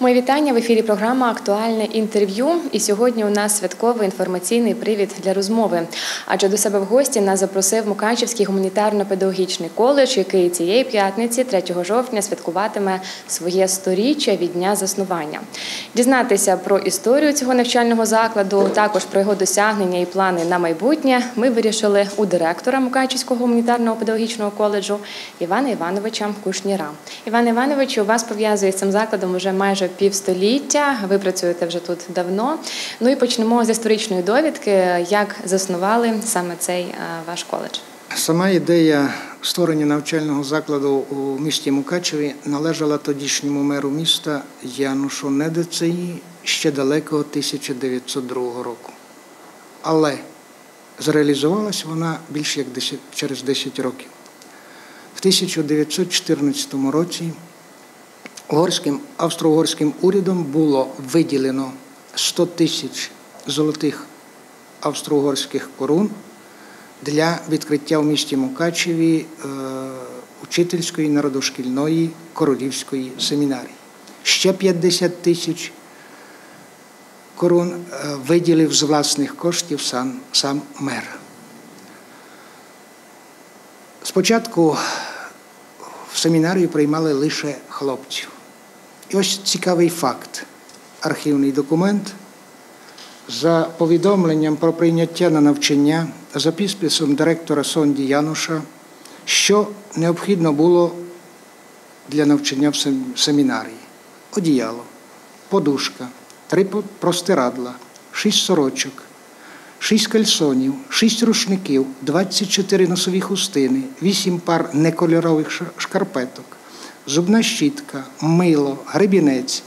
Мої вітання в ефірі. Програма Актуальне інтерв'ю. І сьогодні у нас святковий інформаційний привід для розмови. Адже до себе в гості нас запросив Мукачівський гуманітарно-педагогічний коледж, який цієї п'ятниці, 3 жовтня, святкуватиме своє сторіччя від дня заснування. Дізнатися про історію цього навчального закладу, також про його досягнення і плани на майбутнє. Ми вирішили у директора Мукачівського гуманітарного педагогічного коледжу Івана Івановича Кушніра. Іван Іванович, у вас пов'язує з цим закладом вже майже півстоліття. Ви працюєте вже тут давно. Ну і почнемо з історичної довідки, як заснували саме цей е, ваш коледж. Сама ідея створення навчального закладу у місті Мукачеві належала тодішньому меру міста Янушу Недицеї ще далекого 1902 року. Але зреалізувалась вона більш як 10, через 10 років. В 1914 році угорським австро-угорським урядом було виділено 100 тисяч золотих австро-угорських корун для відкриття в місті Мукачеві е, учительської народошкільної королівської семінарії. Ще 50 тисяч корун е, виділив з власних коштів сам, сам мер. Спочатку в семінарію приймали лише хлопців. І ось цікавий факт. Архівний документ. За повідомленням про прийняття на навчання за підписом директора Сонді Януша, що необхідно було для навчання в семінарії: одіяло, подушка, три простирадла, шість сорочок, шість кальсонів, шість рушників, 24 носові хустини, вісім пар некольорових шкарпеток зубна щітка, мило, гребінець,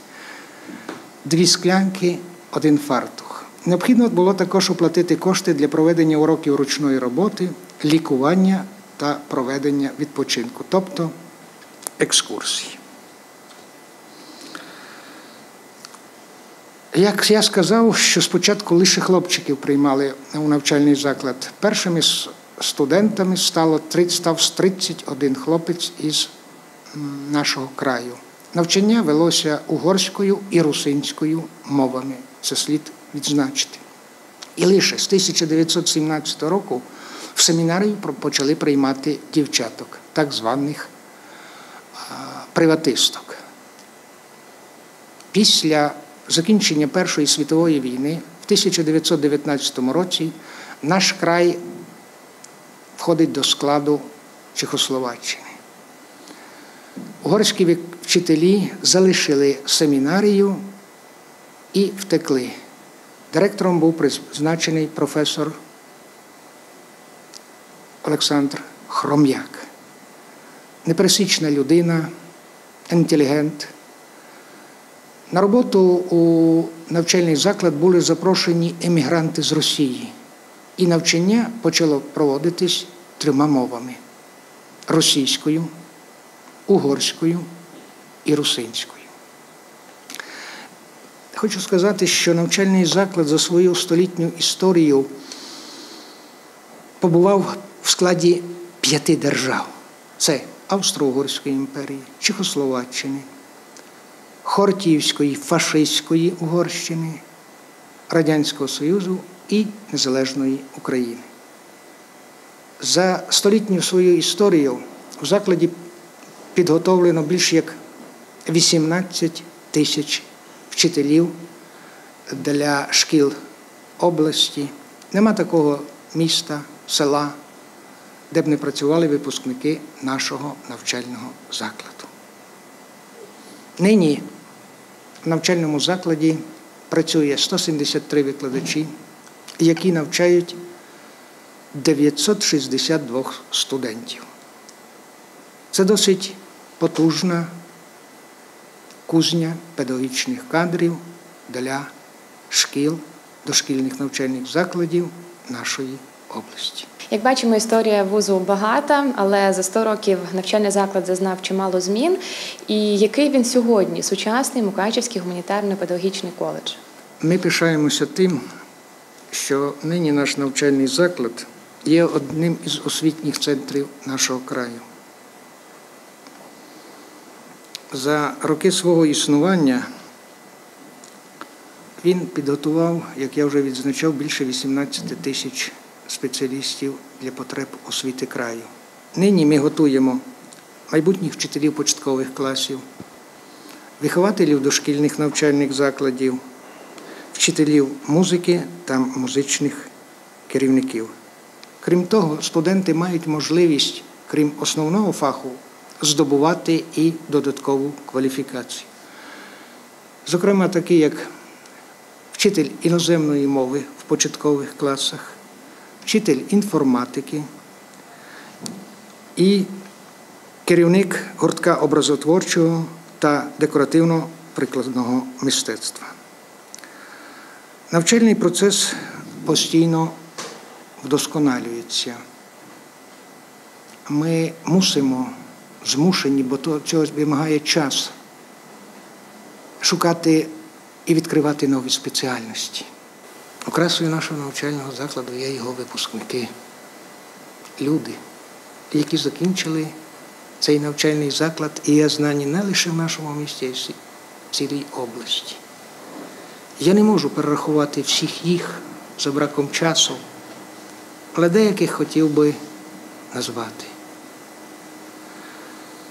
дві склянки, один фартух. Необхідно було також оплатити кошти для проведення уроків ручної роботи, лікування та проведення відпочинку, тобто екскурсії. Як я сказав, що спочатку лише хлопчиків приймали у навчальний заклад, першими студентами стало став 31 хлопець із нашого краю. Навчання велося угорською і русинською мовами. Це слід відзначити. І лише з 1917 року в семінарію почали приймати дівчаток, так званих приватисток. Після закінчення Першої світової війни в 1919 році наш край входить до складу Чехословаччини. Угорські вчителі залишили семінарію і втекли. Директором був призначений професор Олександр Хром'як. Непересічна людина, інтелігент. На роботу у навчальний заклад були запрошені емігранти з Росії, і навчання почало проводитись трьома мовами російською угорською і русинською. Хочу сказати, що навчальний заклад за свою столітню історію побував в складі п'яти держав: це Австро-Угорської імперії, Чехословаччини, Хортіївської, фашистської Угорщини, Радянського Союзу і Незалежної України. За столітню свою історію в закладі підготовлено більш як 18 тисяч вчителів для шкіл області. Нема такого міста, села, де б не працювали випускники нашого навчального закладу. Нині в навчальному закладі працює 173 викладачі, які навчають 962 студентів. Це досить потужна кузня педагогічних кадрів для шкіл, дошкільних навчальних закладів нашої області. Як бачимо, історія вузу багата, але за 100 років навчальний заклад зазнав чимало змін. І який він сьогодні сучасний Мукачівський гуманітарно-педагогічний коледж? Ми пишаємося тим, що нині наш навчальний заклад є одним із освітніх центрів нашого краю. За роки свого існування він підготував, як я вже відзначав, більше 18 тисяч спеціалістів для потреб освіти краю. Нині ми готуємо майбутніх вчителів початкових класів, вихователів дошкільних навчальних закладів, вчителів музики та музичних керівників. Крім того, студенти мають можливість, крім основного фаху, здобувати і додаткову кваліфікацію. Зокрема, такі як вчитель іноземної мови в початкових класах, вчитель інформатики і керівник гуртка образотворчого та декоративно-прикладного мистецтва. Навчальний процес постійно вдосконалюється. Ми мусимо змушені, бо то цього вимагає час, шукати і відкривати нові спеціальності. Окрасою нашого навчального закладу є його випускники, люди, які закінчили цей навчальний заклад і є знані не лише в нашому місті, а й в цілій області. Я не можу перерахувати всіх їх за браком часу, але деяких хотів би назвати.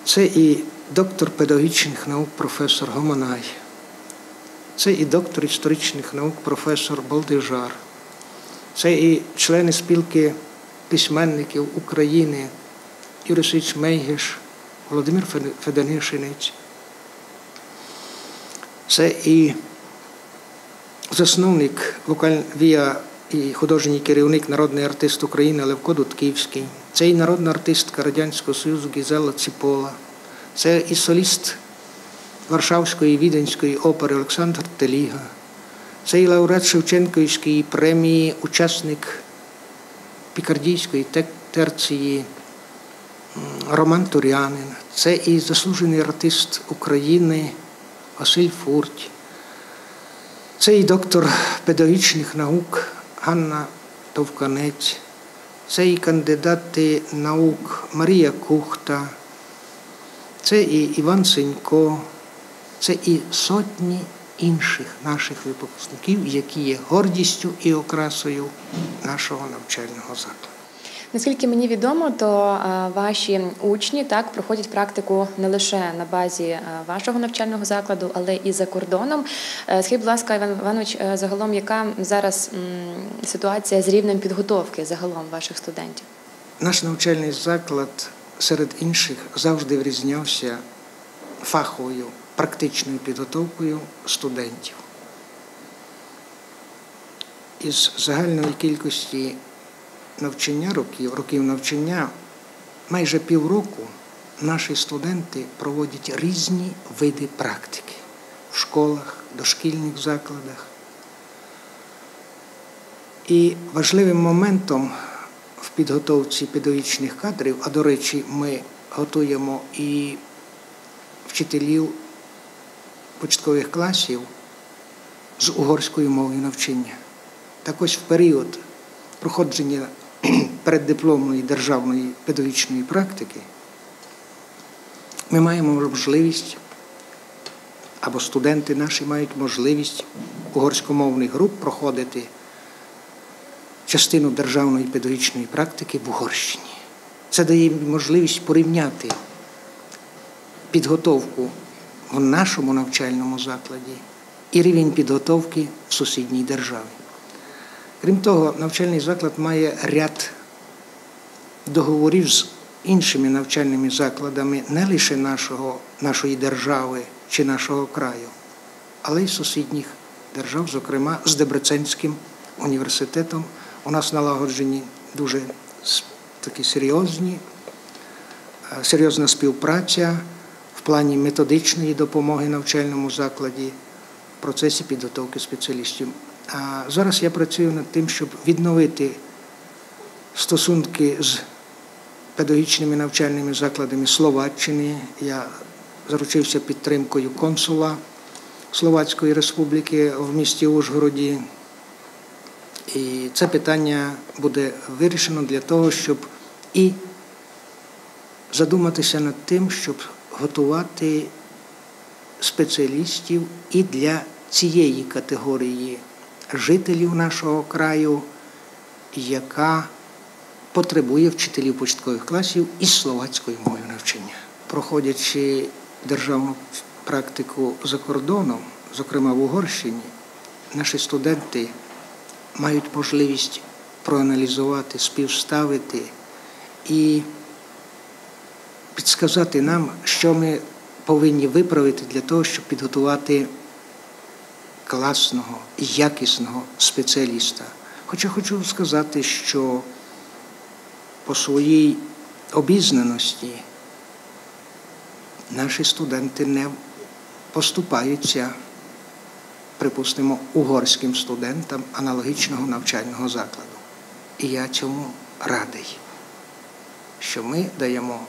Це і доктор педагогічних наук професор Гомонай, це і доктор історичних наук професор Балдижар, це і члени спілки письменників України Юрисич Мейгеш, Володимир Феденишинець. Це і засновник вокаль-віа і художній керівник, народний артист України Левко Дудківський. Це і народна артистка Радянського Союзу Гізела Ціпола, це і соліст Варшавської віденської опери Олександр Теліга, це і лауреат Шевченківської премії, учасник Пікардійської терції Роман Турянин, це і заслужений артист України Василь Фурть, це і доктор педагогічних наук Ганна Товканець, це і кандидати наук Марія Кухта, це і Іван Сенько, це і сотні інших наших випускників, які є гордістю і окрасою нашого навчального закладу. Наскільки мені відомо, то ваші учні так проходять практику не лише на базі вашого навчального закладу, але і за кордоном. Е, скажіть, будь ласка, Іван Іванович, е, загалом, яка зараз ситуація з рівнем підготовки загалом ваших студентів? Наш навчальний заклад серед інших завжди врізнявся фаховою практичною підготовкою студентів. Із загальної кількості навчання років, років навчання, майже півроку наші студенти проводять різні види практики в школах, дошкільних закладах. І важливим моментом в підготовці педагогічних кадрів, а до речі, ми готуємо і вчителів початкових класів з угорською мовою навчання. Так ось в період проходження переддипломної державної педагогічної практики ми маємо можливість, або студенти наші мають можливість угорськомовних груп проходити частину державної педагогічної практики в Угорщині. Це дає можливість порівняти підготовку в нашому навчальному закладі і рівень підготовки в сусідній державі. Крім того, навчальний заклад має ряд договорів з іншими навчальними закладами не лише нашого, нашої держави чи нашого краю, але й сусідніх держав, зокрема з Дебреценським університетом. У нас налагоджені дуже такі серйозні, е, серйозна співпраця в плані методичної допомоги навчальному закладі в процесі підготовки спеціалістів. А зараз я працюю над тим, щоб відновити стосунки з педагогічними навчальними закладами Словаччини. Я заручився підтримкою консула Словацької Республіки в місті Ужгороді. І це питання буде вирішено для того, щоб і задуматися над тим, щоб готувати спеціалістів і для цієї категорії жителів нашого краю, яка потребує вчителів початкових класів із словацькою мовою навчання. Проходячи державну практику за кордоном, зокрема в Угорщині, наші студенти мають можливість проаналізувати, співставити і підсказати нам, що ми повинні виправити для того, щоб підготувати класного якісного спеціаліста. Хоча хочу сказати, що по своїй обізнаності наші студенти не поступаються, припустимо, угорським студентам аналогічного навчального закладу. І я цьому радий, що ми даємо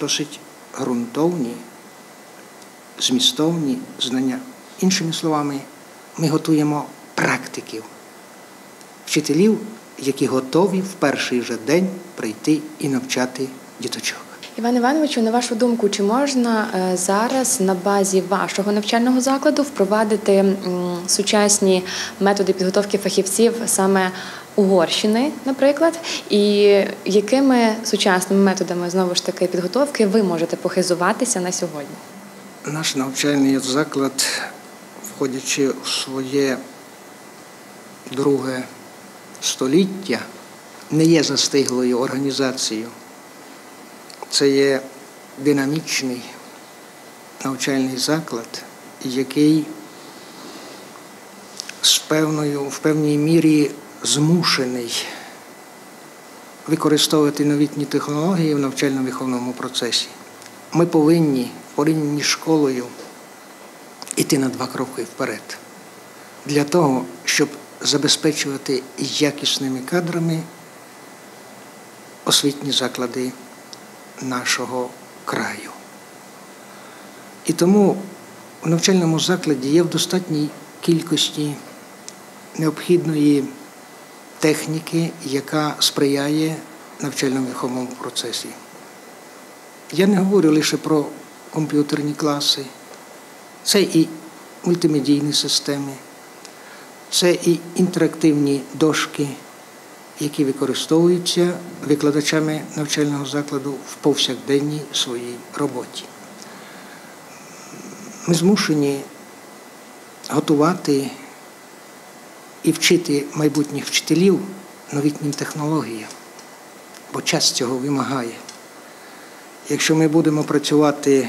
досить ґрунтовні, змістовні знання. Іншими словами, ми готуємо практиків, вчителів, які готові в перший же день прийти і навчати діточок. Іван Івановичу, на вашу думку, чи можна е, зараз на базі вашого навчального закладу впровадити сучасні методи підготовки фахівців саме Угорщини, наприклад, і якими сучасними методами знову ж таки підготовки ви можете похизуватися на сьогодні? Наш навчальний заклад, входячи в своє друге століття, не є застиглою організацією. Це є динамічний навчальний заклад, який з певною, в певній мірі змушений використовувати новітні технології в навчально-виховному процесі. Ми повинні порівняні з школою йти на два кроки вперед для того, щоб забезпечувати якісними кадрами освітні заклади нашого краю. І тому в навчальному закладі є в достатній кількості необхідної техніки, яка сприяє навчально-виховному процесі. Я не говорю лише про комп'ютерні класи, це і мультимедійні системи, це і інтерактивні дошки, які використовуються викладачами навчального закладу в повсякденній своїй роботі. Ми змушені готувати і вчити майбутніх вчителів новітнім технологіям, бо час цього вимагає. Якщо ми будемо працювати,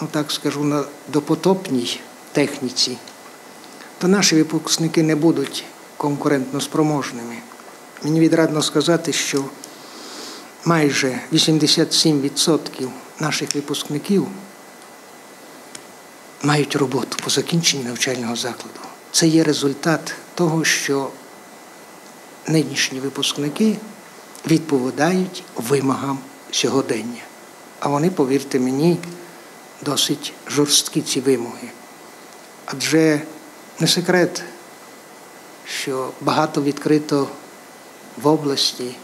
ну так скажу, на допотопній техніці, то наші випускники не будуть конкурентно спроможними. Мені відрадно сказати, що майже 87% наших випускників мають роботу по закінченні навчального закладу. Це є результат того, що нинішні випускники відповідають вимогам сьогодення. А вони, повірте мені, досить жорсткі ці вимоги. Адже не секрет, що багато відкрито в області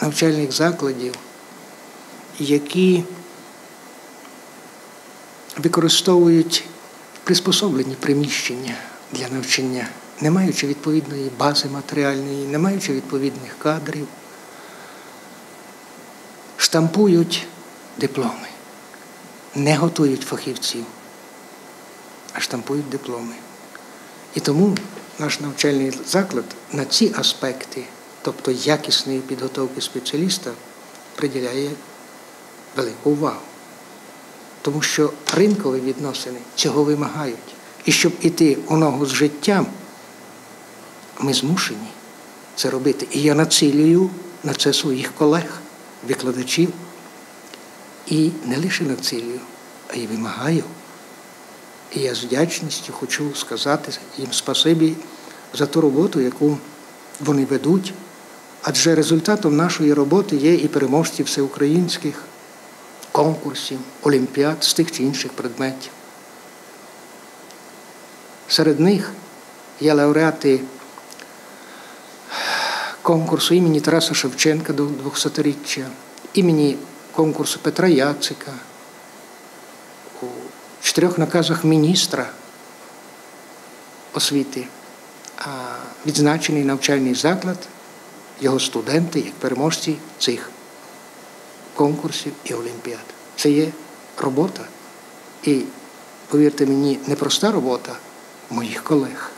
навчальних закладів, які використовують приспособлені приміщення для навчання, не маючи відповідної бази матеріальної, не маючи відповідних кадрів, штампують дипломи, не готують фахівців, а штампують дипломи. І тому наш навчальний заклад на ці аспекти, тобто якісної підготовки спеціаліста, приділяє велику увагу. Тому що ринкові відносини цього вимагають. І щоб іти у ногу з життям, ми змушені це робити. І я націлюю на це своїх колег, викладачів. І не лише націлюю, а й вимагаю. І я з вдячністю хочу сказати їм спасибі за ту роботу, яку вони ведуть. Адже результатом нашої роботи є і переможці всеукраїнських конкурсів, олімпіад з тих чи інших предметів. Серед них є лауреати конкурсу імені Тараса Шевченка до 200-річчя, імені конкурсу Петра Яцика чотирьох наказах міністра освіти відзначений навчальний заклад, його студенти як переможці цих конкурсів і олімпіад. Це є робота. І, повірте мені, непроста робота моїх колег.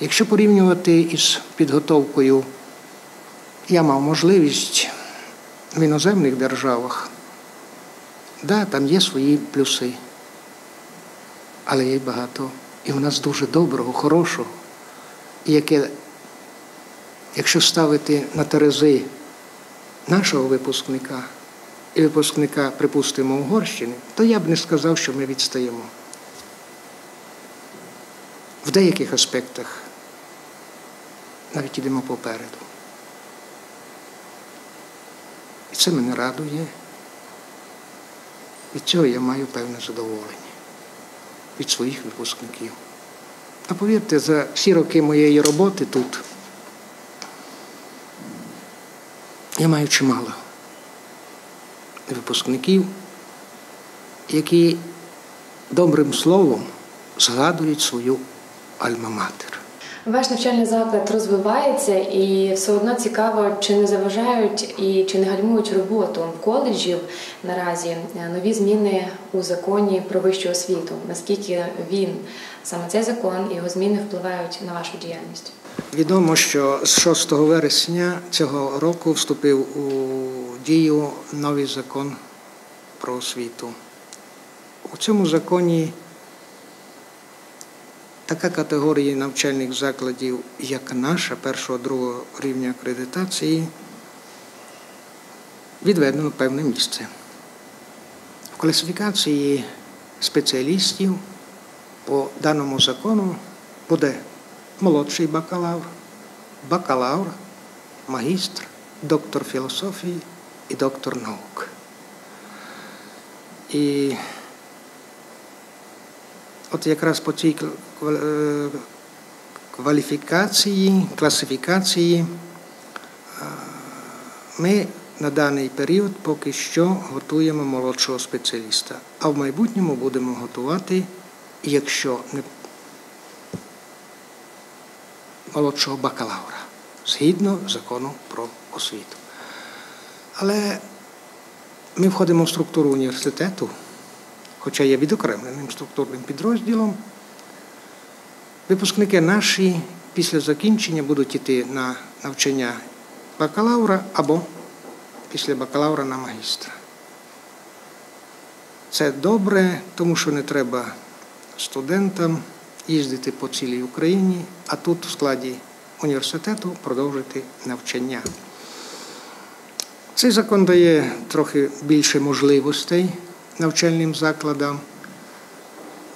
Якщо порівнювати із підготовкою, я мав можливість в іноземних державах, да, там є свої плюси, але є багато. І в нас дуже доброго, хорошого, яке, якщо ставити на терези нашого випускника і випускника, припустимо, Угорщини, то я б не сказав, що ми відстаємо. В деяких аспектах навіть йдемо попереду. І це мене радує. Від цього я маю певне задоволення від своїх випускників. Та повірте, за всі роки моєї роботи тут я маю чимало випускників, які добрим словом згадують свою альма-матер. Ваш навчальний заклад розвивається і все одно цікаво, чи не заважають і чи не гальмують роботу коледжів наразі е, нові зміни у законі про вищу освіту. Наскільки він саме цей закон і його зміни впливають на вашу діяльність? Відомо, що з 6 вересня цього року вступив у дію новий закон про освіту. У цьому законі така категорія навчальних закладів, як наша, першого другого рівня акредитації, відведено певне місце. В класифікації спеціалістів по даному закону буде молодший бакалавр, бакалавр, магістр, доктор філософії і доктор наук. І от якраз по цій е, кваліфікації, класифікації ми на даний період поки що готуємо молодшого спеціаліста, а в майбутньому будемо готувати, якщо не молодшого бакалавра згідно закону про освіту. Але ми входимо в структуру університету хоча є відокремленим структурним підрозділом. Випускники наші після закінчення будуть йти на навчання бакалавра або після бакалавра на магістра. Це добре, тому що не треба студентам їздити по цілій Україні, а тут в складі університету продовжити навчання. Цей закон дає трохи більше можливостей навчальним закладам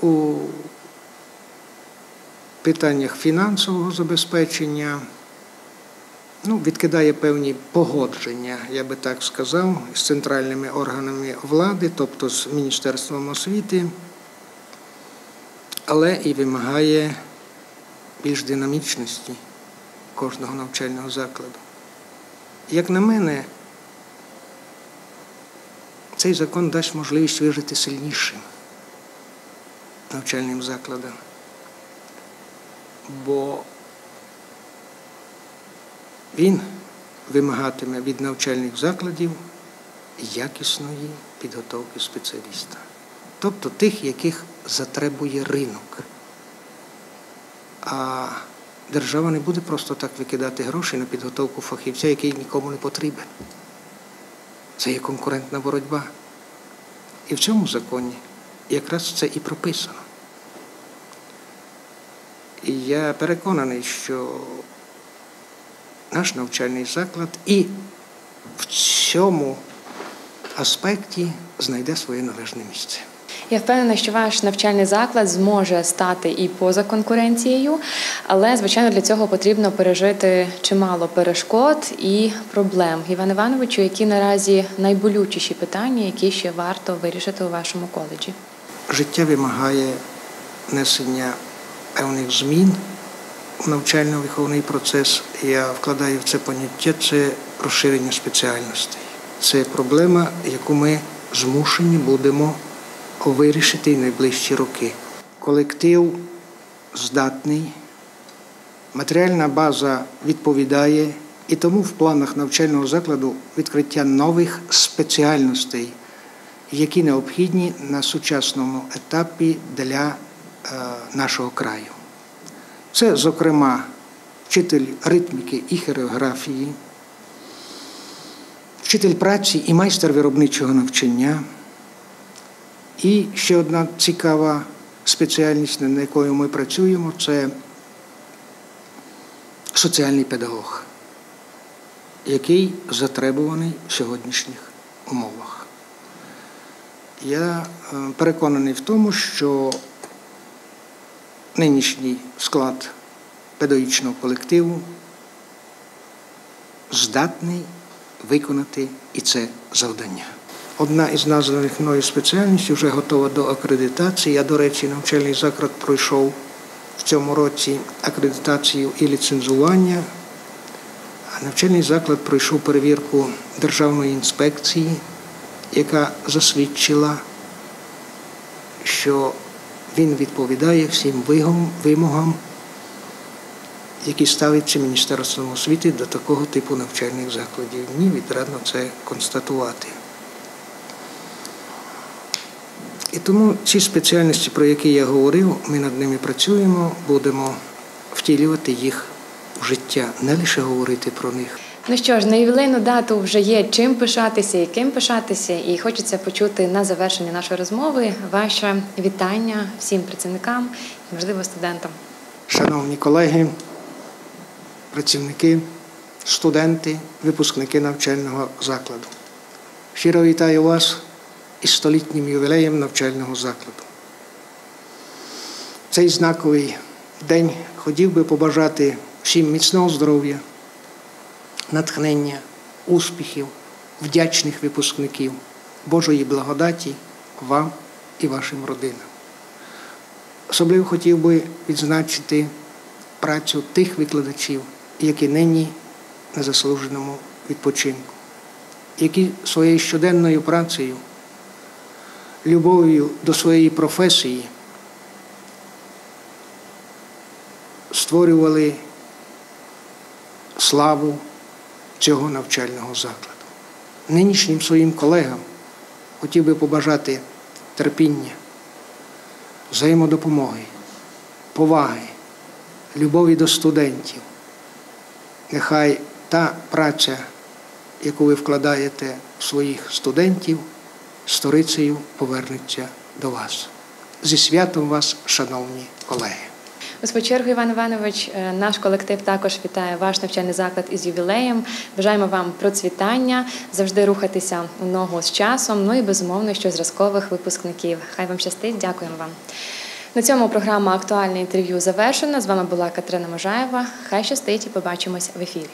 у питаннях фінансового забезпечення, ну, відкидає певні погодження, я би так сказав, з центральними органами влади, тобто з Міністерством освіти, але і вимагає більш динамічності кожного навчального закладу. Як на мене, цей закон дасть можливість вижити сильнішим навчальним закладам. Бо він вимагатиме від навчальних закладів якісної підготовки спеціаліста, тобто тих, яких затребує ринок. А держава не буде просто так викидати гроші на підготовку фахівця, який нікому не потрібен. Це є конкурентна боротьба. І в цьому законі якраз це і прописано. І я переконаний, що наш навчальний заклад і в цьому аспекті знайде своє належне місце. Я впевнена, що ваш навчальний заклад зможе стати і поза конкуренцією, але звичайно для цього потрібно пережити чимало перешкод і проблем. Іван Івановичу, які наразі найболючіші питання, які ще варто вирішити у вашому коледжі? Життя вимагає несення певних змін у навчально-виховний процес. Я вкладаю в це поняття це розширення спеціальностей. Це проблема, яку ми змушені будемо вирішити найближчі роки. Колектив здатний, матеріальна база відповідає, і тому в планах навчального закладу відкриття нових спеціальностей, які необхідні на сучасному етапі для е, нашого краю. Це, зокрема, вчитель ритміки і хореографії, вчитель праці і майстер виробничого навчання. І ще одна цікава спеціальність, над якою ми працюємо, це соціальний педагог, який затребуваний в сьогоднішніх умовах. Я е, переконаний в тому, що нинішній склад педагогічного колективу здатний виконати і це завдання. Одна із названих мною спеціальностей вже готова до акредитації. Я, до речі, навчальний заклад пройшов в цьому році акредитацію і ліцензування. А навчальний заклад пройшов перевірку Державної інспекції, яка засвідчила, що він відповідає всім вимогам, які ставиться Міністерством освіти до такого типу навчальних закладів. Мені відрадно це констатувати. І тому ці спеціальності, про які я говорив, ми над ними працюємо, будемо втілювати їх в життя, не лише говорити про них. Ну що ж, на ювілейну дату вже є чим пишатися і ким пишатися, і хочеться почути на завершення нашої розмови ваше вітання всім працівникам і, можливо, студентам. Шановні колеги, працівники, студенти, випускники навчального закладу. Щиро вітаю вас із столітнім ювілеєм навчального закладу. Цей знаковий день хотів би побажати всім міцного здоров'я, натхнення, успіхів, вдячних випускників, Божої благодаті вам і вашим родинам. Особливо хотів би відзначити працю тих викладачів, які нині на заслуженому відпочинку, які своєю щоденною працею любов'ю до своєї професії створювали славу цього навчального закладу. Нинішнім своїм колегам хотів би побажати терпіння, взаємодопомоги, поваги, любові до студентів. Нехай та праця, яку ви вкладаєте в своїх студентів сторицею повернеться до вас. Зі святом вас, шановні колеги. У свою чергу, Іван Іванович, е, наш колектив також вітає ваш навчальний заклад із ювілеєм. Бажаємо вам процвітання, завжди рухатися у ногу з часом. Ну і безумовно, що зразкових випускників. Хай вам щастить, дякуємо вам. На цьому програма Актуальне інтерв'ю завершена. З вами була Катерина Можаєва. Хай щастить і побачимось в ефірі.